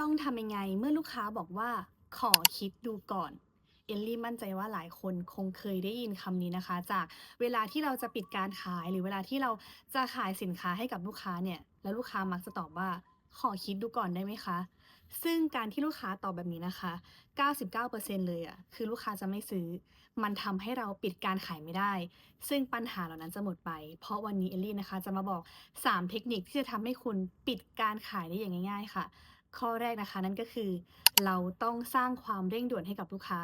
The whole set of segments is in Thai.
ต้องทำยังไงเมื่อลูกค้าบอกว่าขอคิดดูก่อน เอลลี่มั่นใจว่าหลายคนคงเคยได้ยินคำนี้นะคะ จากเวลาที่เราจะปิดการขายหรือเวลาที่เราจะขายสินค้าให้กับลูกค้าเนี่ย แล้วลูกค้ามักจะตอบว่าขอคิดดูก่อนได้ไหมคะ ซึ่งการที่ลูกค้าตอบแบบนี้นะคะ 99%เลยอะคือลูกค้าจะไม่ซื้อ มันทำให้เราปิดการขายไม่ได้ ซึ่งปัญหาเหล่านั้นจะหมดไป เพราะวันนี้เอลลี่นะคะ จะมาบอก 3 เทคนิคที่จะทำให้คุณปิดการขายได้อย่างง่าย ๆ ค่ะ ข้อแรกนะคะนั่นก็คือ เราต้องสร้างความเร่งด่วนให้กับลูกค้า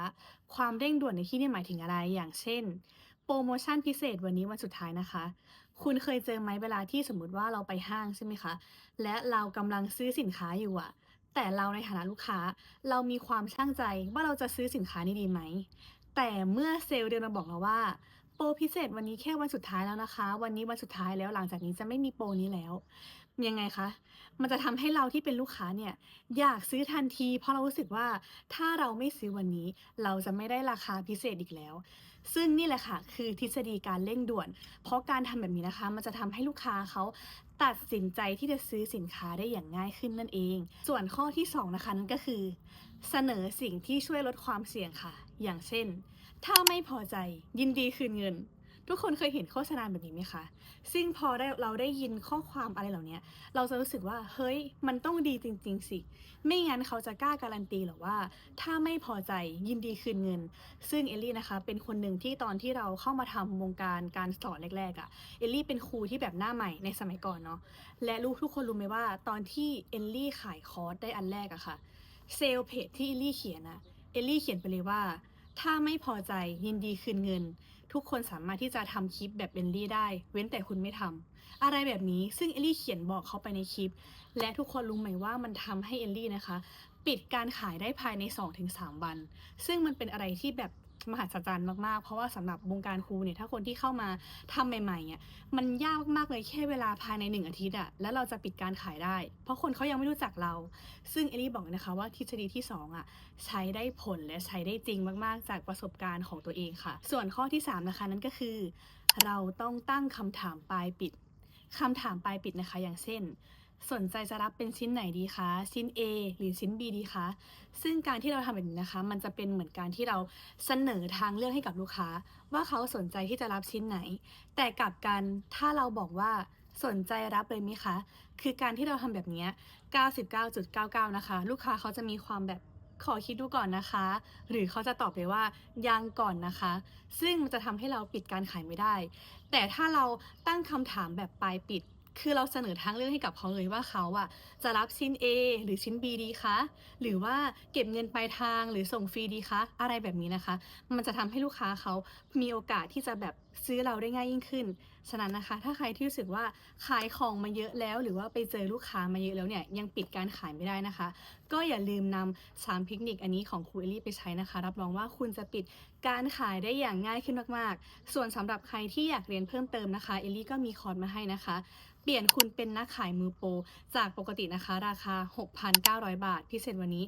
ความเร่งด่วนในที่นี่หมายถึงอะไรอย่างเช่น โปรโมชั่นพิเศษวันนี้วันสุดท้ายนะคะ คุณเคยเจอไหมเวลาที่สมมติว่าเราไปห้างใช่ไหมคะและเรากำลังซื้อสินค้าอยู่อะแต่เราในฐานะลูกค้า เรามีความชั่งใจว่าเราจะซื้อสินค้านี้ดีไหมแต่เมื่อเซลล์เดินมาบอกเราว่า โปรพิเศษวันนี้แค่วันสุดท้ายแล้วนะคะ วันนี้วันสุดท้ายแล้วหลังจากนี้จะไม่มีโปรนี้แล้ว ยังไงคะ มันจะทำให้เราที่เป็นลูกค้าเนี่ย อยากซื้อทันที เพราะเรารู้สึกว่าถ้าเราไม่ซื้อวันนี้ เราจะไม่ได้ราคาพิเศษอีกแล้ว ซึ่งนี่แหละค่ะ คือทฤษฎีการเร่งด่วน เพราะการทำแบบนี้นะคะ มันจะทำให้ลูกค้าเขาตัดสินใจที่จะซื้อสินค้าได้อย่างง่ายขึ้นนั่นเอง ส่วนข้อที่ 2 นะคะนั่นก็คือ เสนอสิ่งที่ช่วยลดความเสี่ยงค่ะ อย่างเช่น ถ้าไม่พอใจยินดีคืนเงิน ทุกคนเคยเห็นโฆษณาแบบนี้ไหมคะ ซึ่งพอได้เราได้ยินข้อความอะไรเหล่านี้เราจะรู้สึกว่าเฮ้ยมันต้องดีจริง ๆ สิ ไม่งั้นเขาจะกล้าการันตีหรอว่า ถ้าไม่พอใจยินดีคืนเงิน ซึ่งเอลลี่นะคะ เป็นคนหนึ่งที่ตอนที่เราเข้ามาทำวงการการสอนแรกๆอะ่ะเอลลี่เป็นครูที่แบบหน้าใหม่ในสมัยก่อนเนาะและรู้ทุกคนรู้ไหมว่า ตอนที่เอลลี่ขายคอร์สได้อันแรกอะค่ะเซลเพจที่เอลลี่เขียนอะเอลลี่เขียนไปเลยว่า ถ้าไม่พอใจยินดีคืนเงิน ทุกคนสามารถที่จะทำคลิปแบบเอลลี่ได้ เว้นแต่คุณไม่ทำอะไรแบบนี้ซึ่งเอลลี่เขียนบอกเขาไปในคลิป และทุกคนรู้ไหมว่ามันทำให้เอลลี่นะคะ ปิดการขายได้ภายใน 2-3 วัน ซึ่งมันเป็นอะไรที่แบบ มหัศจรรย์มากๆ เพราะว่าสำหรับวงการครูเนี่ยถ้าคนที่เข้ามาทำใหม่ๆเนี่ยมันยากมากๆเลยแค่เวลาภายในหนึ่งอาทิตย์อะแล้วเราจะปิดการขายได้ เพราะคนเขายังไม่รู้จักเรา ซึ่งเอลลี่บอกนะคะว่าทฤษฎีที่สองอะใช้ได้ผลและใช้ได้จริงมากๆ จากประสบการณ์ของตัวเองค่ะ ส่วนข้อที่สามนะคะนั่นก็คือ เราต้องตั้งคำถามปลายปิดคำถามปลายปิดนะคะ อย่างเช่น สนใจจะรับเป็นชิ้นไหนดีคะ ชิ้น A หรือชิ้น B ดีคะ ซึ่งการที่เราทำแบบนี้นะคะ มันจะเป็นเหมือนการที่เราเสนอทางเลือกให้กับลูกค้า ว่าเขาสนใจที่จะรับชิ้นไหน แต่กลับกันถ้าเราบอกว่าสนใจรับเลยไหมคะ คือการที่เราทำแบบนี้ 99.99 นะคะ ลูกค้าเขาจะมีความแบบขอคิดดูก่อนนะคะ หรือเขาจะตอบไปว่ายังก่อนนะคะ ซึ่งมันจะทำให้เราปิดการขายไม่ได้ แต่ถ้าเราตั้งคำถามแบบปลายปิด คือเราเสนอทางเลือกให้กับเขาเลยว่าเขาอะจะรับชิ้น A หรือชิ้น B ดีคะหรือว่าเก็บเงินปลายทางหรือส่งฟรีดีคะอะไรแบบนี้นะคะ มันจะทำให้ลูกค้าเขามีโอกาสที่จะแบบ ซื้อเราได้ง่ายยิ่งขึ้น ฉะนั้นนะคะ ถ้าใครที่รู้สึกว่าขายของมาเยอะแล้ว หรือว่าไปเจอลูกค้ามาเยอะแล้วเนี่ยยังปิดการขายไม่ได้นะคะ ก็อย่าลืมนำสามเทคนิคอันนี้ของครูเอลลี่ไปใช้นะคะ รับรองว่าคุณจะปิดการขายได้อย่างง่ายขึ้นมากๆ ส่วนสำหรับใครที่อยากเรียนเพิ่มเติมนะคะ เอลลี่ก็มีคอร์สมาให้นะคะ เปลี่ยนคุณเป็นนักขายมือโปรจากปกตินะคะ ราคา 6,900 บาท พิเศษวันนี้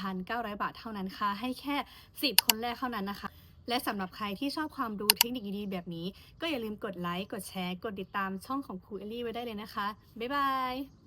3,900 บาทเท่านั้นค่ะ ให้แค่ 10 คนแรกเท่านั้นนะคะ และสำหรับใครที่ชอบความรู้เทคนิคดีๆแบบนี้ ก็อย่าลืมกดไลค์ กดแชร์ กดติดตามช่องของครูเอลลี่ไว้ได้เลยนะคะ บ๊ายบาย